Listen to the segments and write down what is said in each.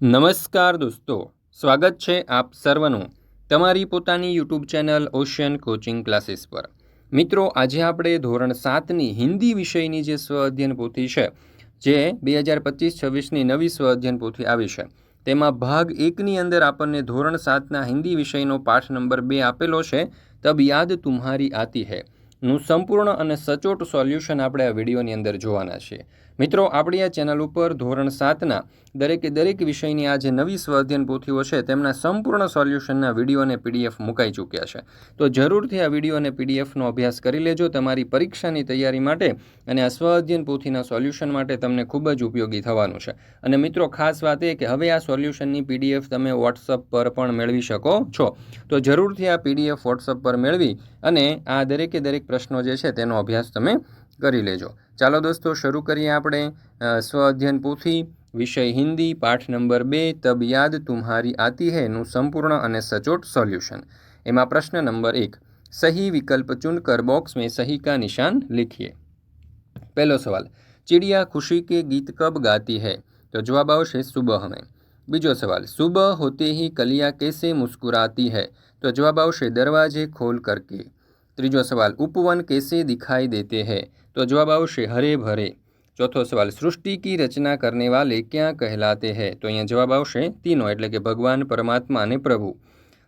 નમસ્કાર દોસ્તો, સ્વાગત છે આપ સર્વનું તમારી પોતાની YouTube channel ocean coaching classes પર. મિત્રો, આજે આપણે ધોરણ સાતની હિન્દી વિષયની જે સ્વ અધ્યયન પોથી છે, જે બે હજાર પચીસ છવ્વીસની નવી સ્વ અધ્યયન પોથી આવી છે, તેમાં ભાગ એકની અંદર આપણને ધોરણ સાતના હિન્દી વિષયનો પાઠ નંબર બે આપેલો છે, તબ યાદ તુમ્હારી આતી હૈ. નું સંપૂર્ણ અને સચોટ સોલ્યુશન આપણે આ વિડીયોની અંદર જોવાના છીએ. મિત્રો, આપણી આ ચેનલ ઉપર ધોરણ સાતના દરેકે દરેક વિષયની આ જે નવી સ્વાધ્યન પોથીઓ છે, તેમના સંપૂર્ણ સોલ્યુશનના વીડિયો અને પીડીએફ મુકાઈ ચૂક્યા છે. તો જરૂરથી આ વીડિયો અને પીડીએફનો અભ્યાસ કરી લેજો, તમારી પરીક્ષાની તૈયારી માટે અને આ સ્વાધ્યન પોથીના સોલ્યુશન માટે તમને ખૂબ જ ઉપયોગી થવાનું છે. અને મિત્રો, ખાસ વાત એ કે હવે આ સોલ્યુશનની પીડીએફ તમે વોટ્સઅપ પર પણ મેળવી શકો છો. તો જરૂરથી આ પીડીએફ વોટ્સઅપ પર મેળવી અને આ દરેકે દરેક પ્રશ્નો જે છે, તેનો અભ્યાસ તમે કરી લેજો ચાલો દોસ્તો શરૂ કરીએ આપણે સ્વ અધ્યયન પોથી વિષય હિન્દી પાઠ નંબર બે તબ યાદ તુમ્હારી આતી હૈનું સંપૂર્ણ અને સચોટ સોલ્યુશન એમાં પ્રશ્ન નંબર એક સહી વિકલ્પ ચુનકર बॉक्स में सही का निशान लिखिए પહેલો સવાલ ચિડિયા ખુશી કે ગીત કબ ગાતી હૈ તો જવાબ આવશે સુબહ મેં બીજો સવાલ સુબહ હોતે હી કલિયા કેસે મુસ્કુરાતી હૈ તો જવાબ આવશે દરવાજે ખોલ કરકે ત્રીજો સવાલ ઉપવન કેસે દિખાઈ દેતે હૈ તો જવાબ આવશે હરે ભરે ચોથો સવાલ સૃષ્ટિ કી રચના કરને વાલે ક્યાં કહેલાતે હે તો અહીંયા જવાબ આવશે તીનો એટલે કે ભગવાન પરમાત્મા અને પ્રભુ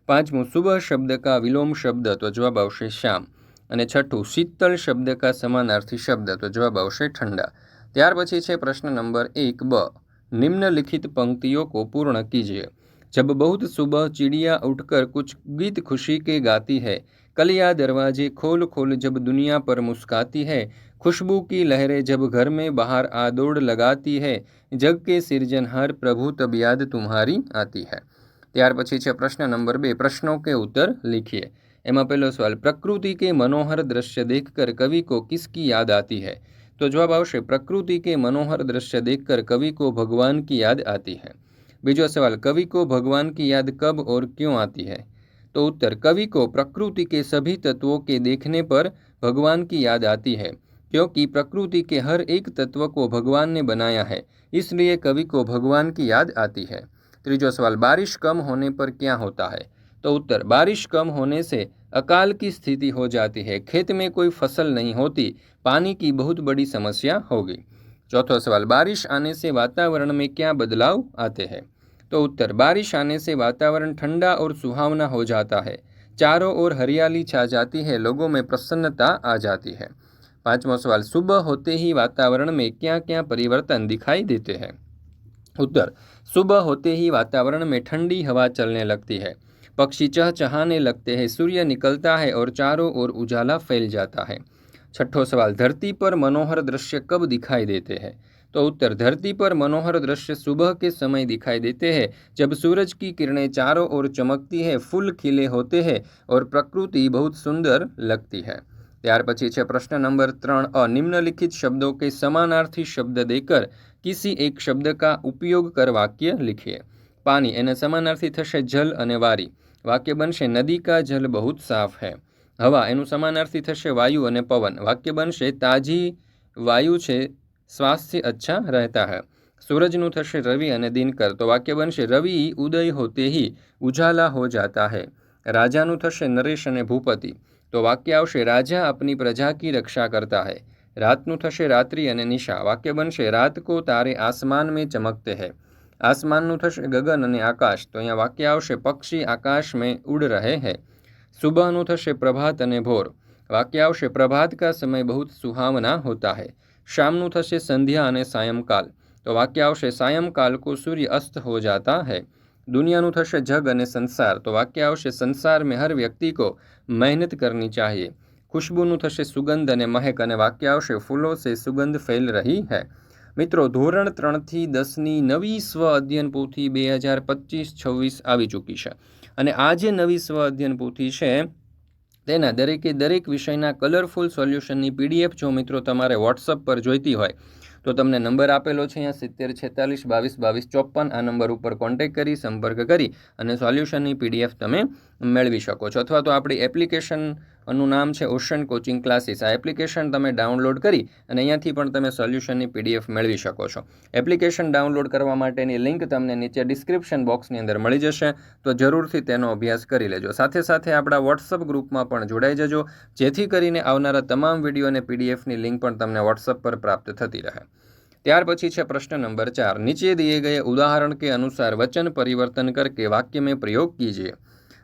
પાંચમું શુભ શબ્દ કા વિલોમ શબ્દ તો જવાબ આવશે શ્યામ અને છઠ્ઠું, શીતળ શબ્દ કા સમાનાર્થી શબ્દ, તો જવાબ આવશે ઠંડા। ત્યાર પછી છે પ્રશ્ન નંબર એક, બ. નિમ્નલિખિત પંક્તિઓ કો પૂર્ણ કીજીએ। जब बहुत सुबह चिड़िया उठकर कुछ ગીત ખુશી કે ગાતી હૈ, કલિયા દરવાજે ખોલ ખોલ જબ દુનિયા પર મુસ્કાતી હૈ खुशबू की लहरें जब घर में बाहर आ दौड़ लगाती है जग के सिरजनहार प्रभु तब याद तुम्हारी आती है ત્યાર પછી છે પ્રશ્ન નંબર બે પ્રશ્નો કે ઉત્તર लिखिए એમાં પહેલો સવાલ પ્રકૃતિ કે મનોહર દ્રશ્ય देखकर कवि को किसकी याद आती है तो जवाब આવશે प्रकृति के मनोहर दृश्य देखकर कवि को भगवान की याद आती है बीजो सवाल कवि को भगवान की याद कब और क्यों आती है तो उत्तर कवि को प्रकृति के सभी तत्वों के देखने पर भगवान की याद आती है क्योंकि प्रकृति के हर एक तत्व को भगवान ने बनाया है, इसलिए कवि को भगवान की याद आती है। त्रीजो सवाल, बारिश कम होने पर क्या होता है? तो उत्तर, बारिश कम होने से अकाल की स्थिति हो जाती है, खेत में कोई फ़सल नहीं होती, पानी की बहुत बड़ी समस्या होगी। चौथा सवाल, बारिश आने से वातावरण में क्या बदलाव आते हैं? तो उत्तर, बारिश आने से वातावरण ठंडा और सुहावना हो जाता है, चारों ओर हरियाली छा जाती है, लोगों में प्रसन्नता आ जाती है। पांचवा सवाल, सुबह होते ही वातावरण में क्या क्या परिवर्तन दिखाई देते हैं? उत्तर, सुबह होते ही वातावरण में ठंडी हवा चलने लगती है, पक्षी चहचहाने लगते हैं, सूर्य निकलता है और चारों ओर उजाला फैल जाता है। छठो सवाल, धरती पर मनोहर दृश्य कब दिखाई देते हैं? तो उत्तर, धरती पर मनोहर दृश्य सुबह के समय दिखाई देते हैं, जब सूरज की किरणें चारों ओर चमकती है, फूल खिले होते हैं और प्रकृति बहुत सुंदर लगती है। ત્યાર પછી છે પ્રશ્ન નંબર ત્રણ અ નિમ્નલિખિત શબ્દો કે સમાનાર્થી શબ્દ દેકર કિસી એક શબ્દ કા ઉપયોગ કર વાક્ય લિખીએ? પાણી એને સમાનાર્થી થશે જલ અને વારી. વાક્ય બનશે, નદી કા જલ બહુ સાફ હૈ. હવા, એનું સમાનાર્થી થશે વાયુ અને પવન. વાક્ય બનશે, તાજી વાયુ છે, સ્વાસ્થ્ય અચ્છા રહેતા હૈ. સૂરજનું થશે રવિ અને દિનકર. તો વાક્ય બનશે, રવિ ઉદય હોતે હી, ઉજાલા હો જાતા હૈ. રાજાનું થશે નરેશ અને ભૂપતિ તો વાક્ય આવશે રાજા આપની પ્રજા કી રક્ષા કરતા હૈ રાતનું થશે રાત્રિ અને નિશા વાક્ય બનશે રાત કો તારે આસમાન મેં ચમકતે હૈ આસમાનનું થશે ગગન અને આકાશ તો અહીંયા વાક્ય આવશે પક્ષી આકાશ મેં ઉડ રહે હૈ સુબહનું થશે પ્રભાત અને ભોર વાક્ય આવશે પ્રભાત કા સમય બહુ સુહાવના હોતા હૈ શામનું થશે સંધ્યા અને સાયંકાલ તો વાક્ય આવશે સાયંકાલ કો સૂર્ય અસ્ત હો જાતા હૈ દુનિયાનું થશે જગ અને સંસાર. તો વાક્ય આવશે સંસાર મેં હર વ્યક્તિ કો મહેનત કરની ચાહીએ. ખુશ્બુનું થશે સુગંધ અને મહેક અને વાક્ય આવશે, ફૂલો સે સુગંધ ફેલ રહી હૈ. મિત્રો, ધોરણ ત્રણથી દસની નવી સ્વ અધ્યયન પોથી બે હજાર પચીસ છવ્વીસ આવી ચૂકી છે. અને આ જે નવી સ્વ અધ્યયન પોથી છે, તેના દરેકે દરેક વિષયના કલરફુલ સોલ્યુશનની પીડીએફ જો મિત્રો તમારે વોટ્સઅપ પર જોઈતી હોય તો તમને નંબર આપેલો છે અહીંયા સિત્તેર, છેતાલીસ, બાવીસ બાવીસ, ચોપન. આ નંબર ઉપર કોન્ટેક કરી, સંપર્ક કરી અને સોલ્યુશનની પીડીએફ તમે મેળવી શકો છો. અથવા તો આપણી એપ્લિકેશન એનું નામ છે ઓશન કોચિંગ ક્લાસીસ. આ એપ્લિકેશન તમે ડાઉનલોડ કરી અને અહીંયાથી પણ તમે સોલ્યુશનની પીડીએફ મેળવી શકો છો. એપ્લિકેશન ડાઉનલોડ કરવા માટેની લિંક તમને નીચે ડિસ્ક્રિપ્શન બોક્સની અંદર મળી જશે, તો જરૂરથી તેનો અભ્યાસ કરી લેજો. સાથે સાથે આપણા વોટ્સઅપ ગ્રુપમાં પણ જોડાઈ જજો, જેથી કરીને આવનારા તમામ વીડિયો અને પીડીએફની લિંક પણ તમને વોટ્સઅપ પર પ્રાપ્ત થતી રહે. ત્યાર પછી છે પ્રશ્ન નંબર ચાર. નીચે દિએ ગયે ઉદાહરણ કે અનુસાર વચન પરિવર્તન કરકે વાક્ય મેં પ્રયોગ કીજીએ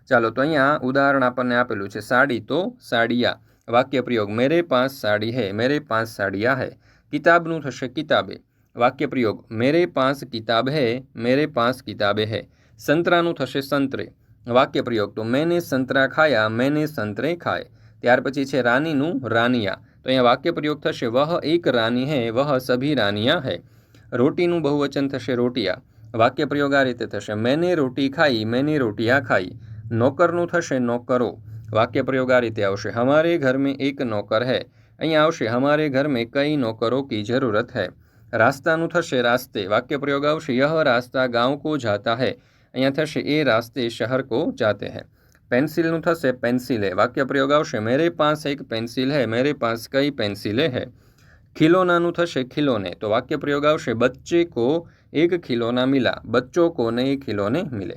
ચાલો તો અહીંયા ઉદાહરણ આપણને આપેલું છે સાડી તો સાડિયા. વાક્ય પ્રયોગ મેરે પાંચ સાડી હે, મેરે પાંચ સાડિયા હે. કિતાબનું થશે કિતાબે. વાક્ય પ્રયોગ મેરે પાંચ કિતાબ હે, મેરે પાંચ કિતાબે હે. સંતરાનું થશે સંતરે. વાક્ય પ્રયોગ તો મેને સંતરા ખાયા, મેને સંતરે ખાય. ત્યાર પછી છે રાનીનું રાનિયા. તો અહીંયા વાક્ય પ્રયોગ થશે, વહ એક રાની હે, વહ સભી રાનિયા હે. રોટીનું બહુવચન થશે રોટિયા. વાક્ય પ્રયોગ આ રીતે થશે, મેને રોટી ખાઈ, મેને રોટિયા ખાઈ. નોકરનું થશે નોકરો વાક્ય પ્રયોગ આ રીતે આવશે હમારે ઘર મેં એક નોકર હૈ અહીં આવશે હમારે ઘર મેં કઈ નોકરો કી જરૂરત હૈ રાસ્તાનું થશે રાસ્તે વાક્ય પ્રયોગ આવશે યહ રાસ્તા ગાંવ કો જાતા હૈ અહીંયા થશે એ રાસ્તે શહેર કો જાતે હૈ પેન્સિલનું થશે પેન્સિલે વાક્ય પ્રયોગ આવશે મેરે પાસ એક પેન્સિલ હૈ મેરે પાસ કઈ પેન્સિલે હૈ ખિલોનાનું થશે ખિલોને તો વાક્ય પ્રયોગ આવશે બચ્ચે કો એક ખિલોના મિલા બચ્ચો કોને ખિલોને મિલે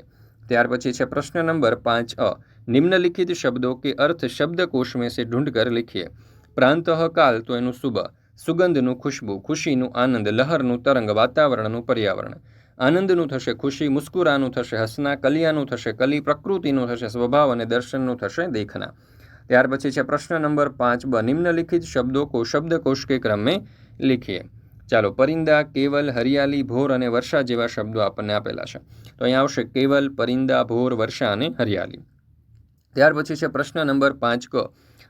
ત્યાર પછી છે પ્રશ્ન નંબર પાંચ અ. નિમ્નલિખિત શબ્દો કે અર્થ શબ્દકોશ મેં સે ઢૂંઢકર લીખીએ. પ્રાંત કાલ તો એનું શુભ. સુગંધનું ખુશ્બુ, ખુશીનું આનંદ, લહરનું તરંગ, વાતાવરણનું પર્યાવરણ. આનંદનું થશે ખુશી, મુસ્કુરાનું થશે હસના, કલિયાનું થશે કલી, પ્રકૃતિનું થશે સ્વભાવ અને દર્શનનું થશે દેખના. ત્યાર પછી છે પ્રશ્ન નંબર પાંચ બ. નિમ્નલિખિત શબ્દો કો શબ્દકોશ કે ક્રમે લીખીએ. ચાલો, પરિંદા, કેવલ હરિયાળી ભોર અને વર્ષા જેવા શબ્દો આપણને આપેલા છે. તો અહીંયા આવશે, કેવલ, પરિંદા, ભોર, વર્ષા અને હરિયાળી ત્યાર પછી છે પ્રશ્ન નંબર પાંચ ક.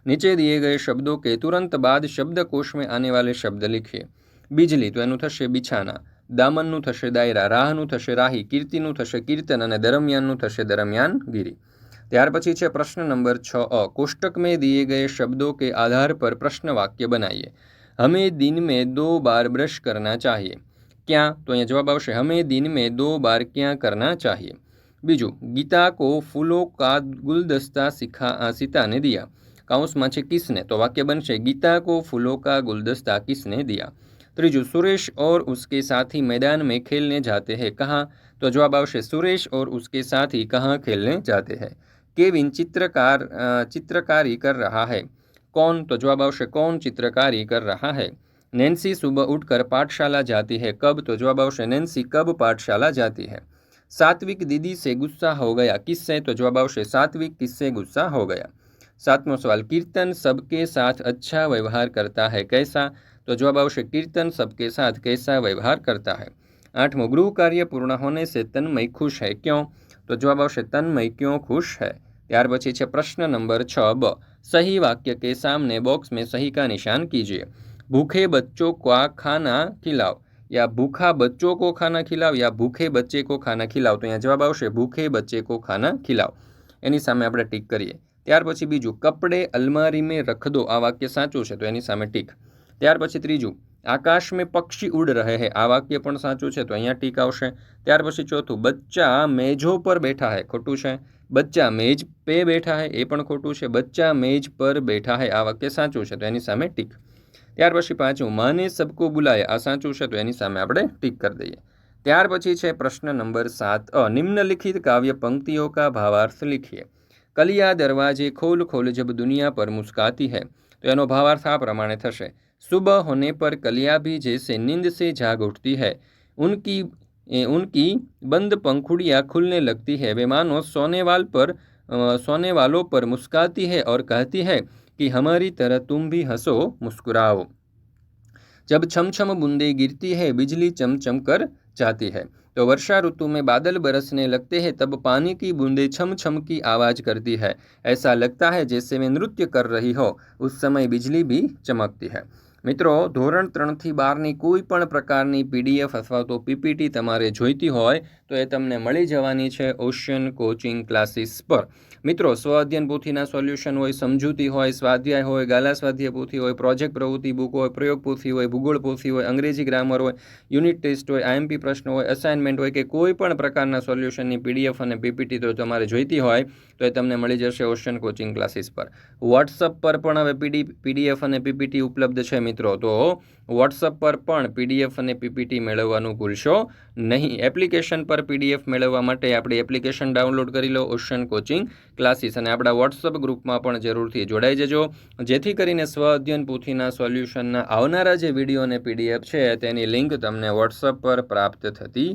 નીચે દિએ ગયે શબ્દો કે તુરંત બાદ શબ્દકોશ મેં આને વાલે શબ્દ લખીએ. બીજલી તો એનું થશે બિછાના. દામનનું થશે દાયરા. રાહનું થશે રાહી. કીર્તિનું થશે કીર્તન અને દરમિયાનનું થશે દરમિયાન ગીરી. ત્યાર પછી છે પ્રશ્ન નંબર છ અ. કોષ્ટક મેં ગયે શબ્દો કે આધાર પર પ્રશ્ન વાક્ય બનાવીએ. हमें दिन में दो बार ब्रश करना चाहिए। क्या? तो अँ जवाब हमें दिन में दो बार क्या करना चाहिए? बीजू, गीता को फूलों का गुलदस्ता सीखा सीता ने दिया। काउंस में से किसने? तो वाक्य बन से गीता को फूलों का गुलदस्ता किसने दिया? तीजू सुरेश और उसके साथी मैदान में खेलने जाते हैं, कहाँ? तो जवाब सुरेश और उसके साथी कहाँ खेलने जाते हैं? केविन चित्रकार चित्रकारी कर रहा है। कौन तो जवाब आवश्य कौन चित्रकारी कर रहा है? नैन्सी सुबह उठकर पाठशाला जाती है। कब तो जवाब आवश्य नैन्सी, कब पाठशाला जाती है? सात्विक दीदी से गुस्सा हो गया। किससे तो जवाब आवश्य सात्विक किससे गुस्सा हो गया? सातवां सवाल, कीर्तन सबके साथ अच्छा व्यवहार करता है कैसा? तो जवाब आवश्य कीर्तन सबके साथ कैसा व्यवहार करता है? आठवां गृह कार्य पूर्ण होने से तन्मय खुश है क्यों? तो जवाब आवश्य तन्मय क्यों खुश है? ત્યાર પછી છે પ્રશ્ન નંબર છ, બ. સહી વાક્ય કે સામને બોક્સ મેં સહી કા નિશાન કીજીએ. ભૂખે બચ્ચો કા ખાના ખિલાવ? યા ભૂખા બચ્ચો કો ખાના ખિલાવ? યા ભૂખે બચ્ચે કો ખાના ખિલાવ? તો અહીંયા જવાબ આવશે, ભૂખે બચ્ચે કો ખાના ખિલાવ. એની સામે આપણે ટીક કરીએ. ત્યાર પછી બીજું, કપડે અલમારી મેં રખ દો. આ વાક્ય સાચું છે, તો એની સામે ટીક. ત્યાર પછી ત્રીજું, આકાશ મેં પક્ષી ઉડ રહે હે. આ વાક્ય પણ સાચું છે, તો અહીંયા ટીક આવશે. ત્યાર પછી ચોથું, બચ્ચા મેજો પર બેઠા હે. ખોટું છે. બચ્ચા મેજ પે બેઠા હે, એ પણ ખોટું છે. બચ્ચા મેજ પર બેઠા હે, આ વાક્ય સાચું છે, તો એની સામે ટીક. ત્યાર પછી પાંચમું, માને સબકો બુલાય, આ સાચું છે, તો એની સામે આપણે ટીક કરી દઈએ. ત્યાર પછી છે પ્રશ્ન નંબર સાત, અ, નિમ્નલિખિત કાવ્ય પંક્તિઓ કા ભાવાર્થ લિખીએ. કલિયા દરવાજે ખોલ ખોલ જબ દુનિયા પર મુસ્કાતી હૈ. તો એનો ભાવાર્થ આ પ્રમાણે થશે. સુબહ હોને પર કલિયા ભી જૈસે, નીંદ સે જાગ ઉઠતી હૈ. ઉનકી उनकी बंद पंखुड़ियाँ खुलने लगती है। वे मानो सोने वाल पर सोने वालों पर मुस्काती है और कहती है कि हमारी तरह तुम भी हंसो, मुस्कुराओ। जब छम छम बूंदे गिरती है, बिजली चमचम कर जाती है। तो वर्षा ऋतु में बादल बरसने लगते हैं, तब पानी की बूंदें छम छम की आवाज़ करती है। ऐसा लगता है जैसे मैं नृत्य कर रही हो। उस समय बिजली भी चमकती है। મિત્રો ધોરણ ત્રણથી બારની કોઈ પણ પ્રકારની પીડીએફ અથવા તો પીપીટી તમારે જોઈતી હોય તો એ તમને મળી જવાની છે ઓશિયન કોચિંગ ક્લાસીસ પર. મિત્રો સ્વ અધ્યયન પોથીના સોલ્યુશન હોય, સમજૂતી હોય, સ્વાધ્યાય હોય, ગાલા સ્વાધ્યાય પોથી હોય, પ્રોજેક્ટ પ્રવૃત્તિ બુક હોય, પ્રયોગ પોથી હોય, ભૂગોળ પોથી હોય, અંગ્રેજી ગ્રામર હોય, યુનિટ ટેસ્ટ હોય આઈએમપી પ્રશ્નો હોય અસાઇનમેન્ટ હોય કે કોઈ પણ પ્રકારના સોલ્યુશનની પીડીએફ અને પીપીટી તો તમારે જોઈતી હોય, તો એ તમને મળી જશે ઓશિયન કોચિંગ ક્લાસીસ પર. વોટ્સઅપ પર પણ હવે પીડી પીડીએફ અને પીપીટી ઉપલબ્ધ છે મિત્રો. તો વોટ્સઅપ પર પણ પીડીએફ અને પીપીટી મેળવવાનું ભૂલશો નહીં. એપ્લિકેશન પર પીડીએફ મેળવવા માટે આપણી એપ્લિકેશન ડાઉનલોડ કરી લો ઓશન કોચિંગ ક્લાસીસ અને આપણા વોટ્સઅપ ગ્રુપમાં પણ જરૂરથી જોડાઈ જજો. જેથી કરીને સ્વ અધ્યયન પૂથીના સોલ્યુશનના આવનારા જે વીડિયો અને પીડીએફ છે, તેની લિંક તમને વોટ્સઅપ પર પ્રાપ્ત થતી